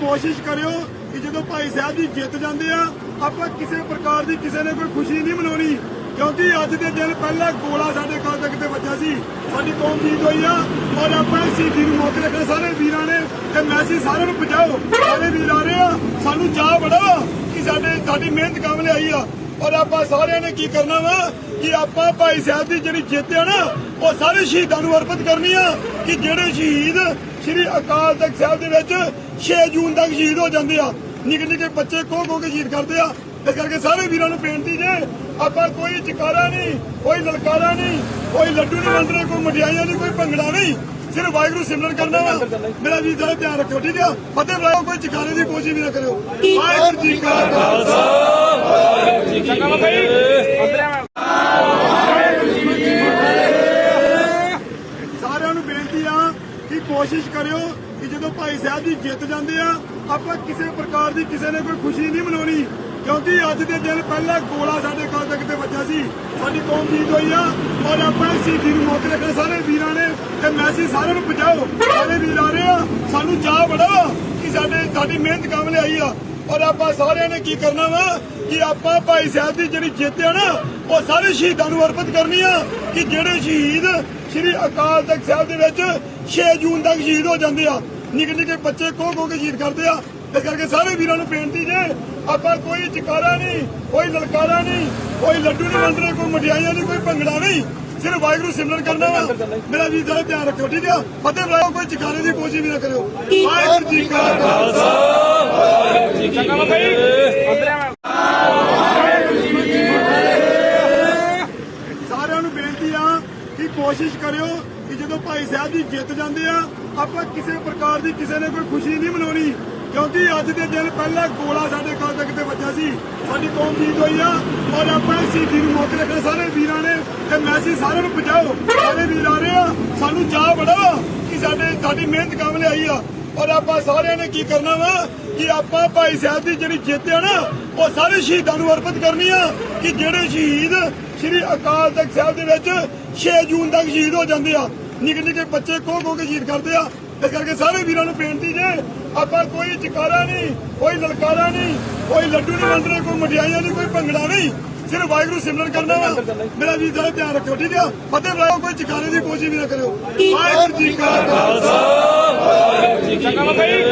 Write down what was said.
ਕੋਸ਼ਿਸ਼ ਕਰਿਓ ਕਿ ਜਦੋਂ ਭਾਈ ਸਾਹਿਬ ਜੀ ਜਿੱਤ ਜਾਂਦੇ ਆ, ਆਪਾਂ ਕਿਸੇ ਪ੍ਰਕਾਰ ਦੀ ਕਿਸੇ ਨੇ ਕੋਈ ਖੁਸ਼ੀ ਨਹੀਂ ਮਨਾਉਣੀ। ਕਿਉਂਕਿ ਅੱਜ ਦੇ ਦਿਨ ਪਹਿਲਾਂ ਗੋਲਾ ਸਾਡੇ ਕਾਲ ਤੱਕ ਤੇ ਵੱਜਾ ਸੀ। ਸਾਡੀ ਕੌਮ ਜੀਤ ਹੋਈ ਆ ਔਰ ਆਪਾਂ ਸੀਟੀ ਨੂੰ ਮੌਕੇ ਰੱਖਣਾ ਸਾਰੇ ਵੀਰਾਂ ਨੇ ਤੇ ਮੈਸੇਜ ਸਾਰਿਆਂ ਨੂੰ ਪਹੁੰਚਾਓ। ਸਾਰੇ ਵੀਰ ਆ ਰਹੇ ਆ, ਸਾਨੂੰ ਚਾਹ ਬੜਾ ਕਿ ਸਾਡੇ ਸਾਡੀ ਮਿਹਨਤ ਕੰਮ ਲਈ ਆ। ਔਰ ਆਪਾਂ ਸਾਰਿਆਂ ਨੇ ਕੀ ਕਰਨਾ ਵਾ ਕਿ ਆਪਾਂ ਭਾਈ ਸਾਹਿਬ ਦੀ ਜਿਹੜੀ ਜਿੱਤ ਆ ਨਾ ਉਹ ਸਾਰੇ ਸ਼ਹੀਦਾਂ ਨੂੰ ਅਰਪਿਤ ਕਰਨੀ ਆ ਕਿ ਜਿਹੜੇ ਸ਼ਹੀਦ ਸ੍ਰੀ ਅਕਾਲ ਤਖਤ ਸਾਹਿਬ ਦੇ ਵਿੱਚ 6 ਜੂਨ ਤੱਕ ਸ਼ਹੀਦ ਹੋ ਜਾਂਦੇ ਆ। ਨਿੱਕੇ ਨਿੱਕੇ ਬੱਚੇ ਕੋ ਕੋ ਕੇ ਸ਼ਹੀਦ ਕਰਦੇ ਆ। ਇਸ ਕਰਕੇ ਸਾਰੇ ਵੀਰਾਂ ਨੂੰ ਬੇਨਤੀ ਜੇ ਆਪਾਂ ਕੋਈ ਚਕਾਰਾ ਨਹੀਂ ਕੋਈ ਲਲਕਾਰਾ ਨਹੀਂ ਕੋਈ ਲੱਡੂ ਨਹੀਂ ਵੰਡਣੇ ਕੋਈ ਮਠਿਆਈਆਂ ਨਹੀਂ ਕੋਈ ਭੰਗੜਾ ਨਹੀਂ ਸਿਰਫ ਵਾਹਿਗੁਰੂ ਸਿਮਰਨ ਕਰਨਾ ਵਾ। ਮੇਰਾ ਵੀ ਜਰਾ ਧਿਆਨ ਰੱਖਿਓ ਠੀਕ ਆ? ਫਤਿਹ ਬੁਲਾਓ ਕੋਈ ਚਕਾਰੇ ਦੀ ਕੋਸ਼ਿਸ਼ ਵੀ ਨਾ ਕਰਿਓ। ਵਾਹਿਗੁਰੂ ਜੀ ਕਾ ਖਾਲਸਾ। ਸਾਰਿਆਂ ਨੂੰ ਬੇਨਤੀ ਆ ਕਿ ਕੋਸ਼ਿਸ਼ ਕਰਿਓ ਕਿ ਜਦੋਂ ਭਾਈ ਸਾਹਿਬ ਜੀ ਜਿੱਤ ਜਾਂਦੇ ਆ, ਆਪਾਂ ਕਿਸੇ ਪ੍ਰਕਾਰ ਦੀ ਕਿਸੇ ਨੇ ਕੋਈ ਖੁਸ਼ੀ ਨਹੀਂ ਮਨਾਉਣੀ, ਕਿਉਂਕਿ ਅੱਜ ਦੇ ਦਿਨ ਪਹਿਲਾਂ ਗੋਲਾ ਸਾਡੇ ਕਾਲ ਤੱਕ ਤੇ ਵੱਜਾ ਸੀ। ਸਾਡੀ ਕੌਮ ਜੀਤ ਹੋਈ ਆ ਔਰ ਆਪਾਂ ਸੀਟੀ ਨੂੰ ਮੌਕੇ ਰੱਖਣਾ ਸਾਰੇ ਵੀਰਾਂ ਨੇ ਤੇ ਮੈਸੇਜ ਸਾਰਿਆਂ ਨੂੰ ਪਹੁੰਚਾਓ। ਸਾਰੇ ਵੀਰ ਆ ਰਹੇ ਆ, ਸਾਨੂੰ ਚਾਹ ਬੜਾ ਕਿ ਸਾਡੇ ਸਾਡੀ ਮਿਹਨਤ ਕੰਮ ਲਈ ਆ। ਔਰ ਆਪਾਂ ਸਾਰਿਆਂ ਨੇ ਕੀ ਕਰਨਾ ਵਾ ਕਿ ਆਪਾਂ ਭਾਈ ਸਾਹਿਬ ਦੀ ਜਿਹੜੀ ਜਿੱਤ ਆ ਨਾ ਉਹ ਸਾਰੇ ਸ਼ਹੀਦਾਂ ਨੂੰ ਅਰਪਿਤ ਕਰਨੀ ਆ ਕਿ ਜਿਹੜੇ ਸ਼ਹੀਦ ਸ੍ਰੀ ਅਕਾਲ ਤਖਤ ਸਾਹਿਬ ਦੇ ਵਿੱਚ 6 ਜੂਨ ਤੱਕ ਸ਼ਹੀਦ ਹੋ ਜਾਂਦੇ ਆ। ਨਿੱਕੇ ਨਿੱਕੇ ਬੱਚੇ ਕੋ ਕੋ ਕੇ ਸ਼ਹੀਦ ਕਰਦੇ ਆ। ਇਸ ਕਰਕੇ ਸਾਰੇ ਵੀਰਾਂ ਨੂੰ ਬੇਨਤੀ ਜੇ ਆਪਾਂ ਕੋਈ ਚਕਾਰਾ ਨਹੀਂ ਕੋਈ ਲਲਕਾਰਾ ਨਹੀਂ ਕੋਈ ਲੱਡੂ ਨਹੀਂ ਵੰਡਣੇ ਕੋਈ ਮਠਿਆਈਆਂ ਨਹੀਂ ਕੋਈ ਭੰਗੜਾ ਨਹੀਂ ਸਿਰਫ ਵਾਹਿਗੁਰੂ ਸਿਮਰਨ ਕਰਨਾ ਵਾ। ਮੇਰਾ ਵੀ ਜਰਾ ਧਿਆਨ ਰੱਖਿਓ ਠੀਕ ਆ? ਫਤਿਹ ਬੁਲਾਓ ਕੋਈ ਚਕਾਰੇ ਦੀ ਕੋਸ਼ਿਸ਼ ਵੀ ਨਾ ਕਰਿਓ। ਵਾਹਿਗੁਰੂ ਜੀ ਕਾ ਖਾਲਸਾ। ਸਾਰਿਆਂ ਨੂੰ ਬੇਨਤੀ ਆ ਕਿ ਕੋਸ਼ਿਸ਼ ਕਰਿਓ ਕਿ ਜਦੋਂ ਭਾਈ ਸਾਹਿਬ ਜੀ ਜਿੱਤ ਜਾਂਦੇ ਆ, ਆਪਾਂ ਕਿਸੇ ਪ੍ਰਕਾਰ ਦੀ ਕਿਸੇ ਨੇ ਕੋਈ ਖੁਸ਼ੀ ਨਹੀਂ ਮਨਾਉਣੀ, ਕਿਉਂਕਿ ਅੱਜ ਦੇ ਦਿਨ ਪਹਿਲਾਂ ਗੋਲਾ ਸਾਡੇ ਘਰ ਤੱਕ ਤੇ ਵੱਜਾ ਸੀ। ਸਾਡੀ ਕੌਮ ਜੀਤ ਹੋਈ ਆ ਔਰ ਆਪਾਂ ਸੀਟੀ ਨੂੰ ਮੌਕੇ ਰੱਖਣਾ ਸਾਰੇ ਵੀਰਾਂ ਨੇ ਤੇ ਮੈਸੇਜ ਸਾਰਿਆਂ ਨੂੰ ਪਹੁੰਚਾਓ। ਸਾਰੇ ਵੀਰ ਆ ਰਹੇ ਆ, ਸਾਨੂੰ ਚਾਹ ਬੜਾ ਕਿ ਸਾਡੇ ਸਾਡੀ ਮਿਹਨਤ ਕੰਮ ਲਈ ਆ। ਔਰ ਆਪਾਂ ਸਾਰਿਆਂ ਨੇ ਕੀ ਕਰਨਾ ਵਾ ਕਿ ਆਪਾਂ ਭਾਈ ਸਾਹਿਬ ਦੀ ਜਿਹੜੀ ਜਿੱਤ ਆ ਨਾ ਉਹ ਸਾਰੇ ਸ਼ਹੀਦਾਂ ਨੂੰ ਅਰਪਿਤ ਕਰਨੀ ਆ ਕਿ ਜਿਹੜੇ ਸ਼ਹੀਦ ਸ੍ਰੀ ਅਕਾਲ ਤਖਤ ਸਾਹਿਬ ਦੇ ਵਿੱਚ 6 ਜੂਨ ਤੱਕ ਸ਼ਹੀਦ ਹੋ ਜਾਂਦੇ ਆ। ਨਿੱਕੇ ਨਿੱਕੇ ਬੱਚੇ ਕੋ ਕੋ ਕੇ ਸ਼ਹੀਦ ਕਰਦੇ ਆ। ਇਸ ਕਰਕੇ ਸਾਰੇ ਵੀਰਾਂ ਨੂੰ ਬੇਨਤੀ ਜੇ ਆਪਾਂ ਕੋਈ ਚਕਾਰਾ ਨਹੀਂ ਕੋਈ ਲਲਕਾਰਾ ਨਹੀਂ ਕੋਈ ਲੱਡੂ ਨਹੀਂ ਵੰਡਣੇ ਕੋਈ ਮਠਿਆਈਆਂ ਨਹੀਂ ਕੋਈ ਭੰਗੜਾ ਨਹੀਂ ਸਿਰਫ ਵਾਹਿਗੁਰੂ ਸਿਮਰਨ ਕਰਨਾ ਵਾ। ਮੇਰਾ ਵੀ ਜਰਾ ਧਿਆਨ ਰੱਖਿਓ ਠੀਕ ਆ? ਫਤਿਹ ਬੁਲਾਓ ਕੋਈ ਚਕਾਰੇ ਦੀ ਕੋਸ਼ਿਸ਼ ਵੀ ਨਾ ਕਰਿਓ। ਵਾਹਿਗੁਰੂ ਜੀ ਕਾ ਖਾਲਸਾ। வகை